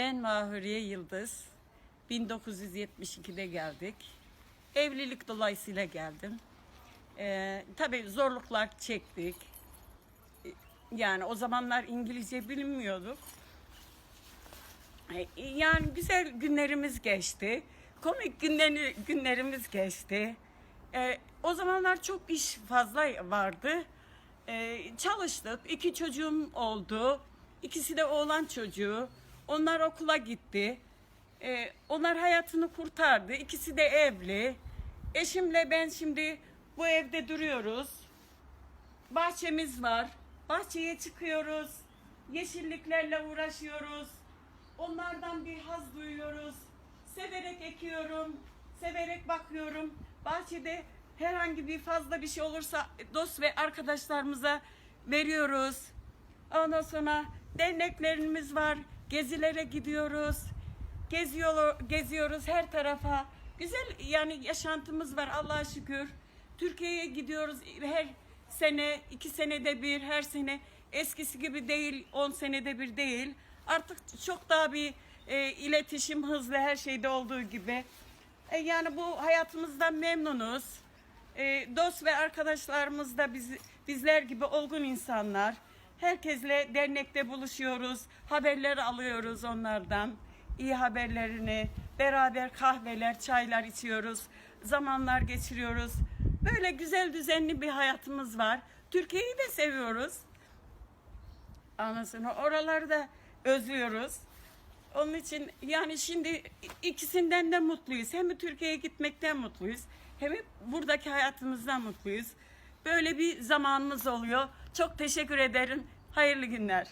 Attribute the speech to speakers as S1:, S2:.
S1: Ben Mahuriye Yıldız. 1972'de geldik. Evlilik dolayısıyla geldim. Ee, tabii zorluklar çektik. Yani o zamanlar İngilizce bilmiyorduk. Ee, Yani güzel günlerimiz geçti. Komik günleri, günlerimiz geçti. Ee, o zamanlar çok iş fazla vardı. Ee, çalıştık. İki çocuğum oldu. İkisi de oğlan çocuğu. Onlar okula gitti. Ee, onlar hayatını kurtardı. İkisi de evli. Eşimle ben şimdi bu evde duruyoruz. Bahçemiz var. Bahçeye çıkıyoruz. Yeşilliklerle uğraşıyoruz. Onlardan bir haz duyuyoruz. Severek ekiyorum. Severek bakıyorum. Bahçede herhangi bir fazla bir şey olursa dost ve arkadaşlarımıza veriyoruz. Ondan sonra derneklerimiz var. Gezilere gidiyoruz. Geziyor, geziyoruz her tarafa. Güzel yani yaşantımız var Allah'a şükür. Türkiye'ye gidiyoruz her sene, iki senede bir, her sene eskisi gibi değil, on senede bir değil. Artık çok daha bir e, iletişim hızlı her şeyde olduğu gibi. E, yani bu hayatımızdan memnunuz. E, dost ve arkadaşlarımız da biz, bizler gibi olgun insanlar. Herkesle dernekte buluşuyoruz, haberler alıyoruz onlardan. iyi haberlerini, beraber kahveler, çaylar içiyoruz, zamanlar geçiriyoruz. Böyle güzel düzenli bir hayatımız var. Türkiye'yi de seviyoruz. Ondan sonra oraları da özlüyoruz. Onun için yani şimdi ikisinden de mutluyuz. Hem Türkiye'ye gitmekten mutluyuz. Hem buradaki hayatımızdan mutluyuz. Böyle bir zamanımız oluyor. Çok teşekkür ederim. Hayırlı günler.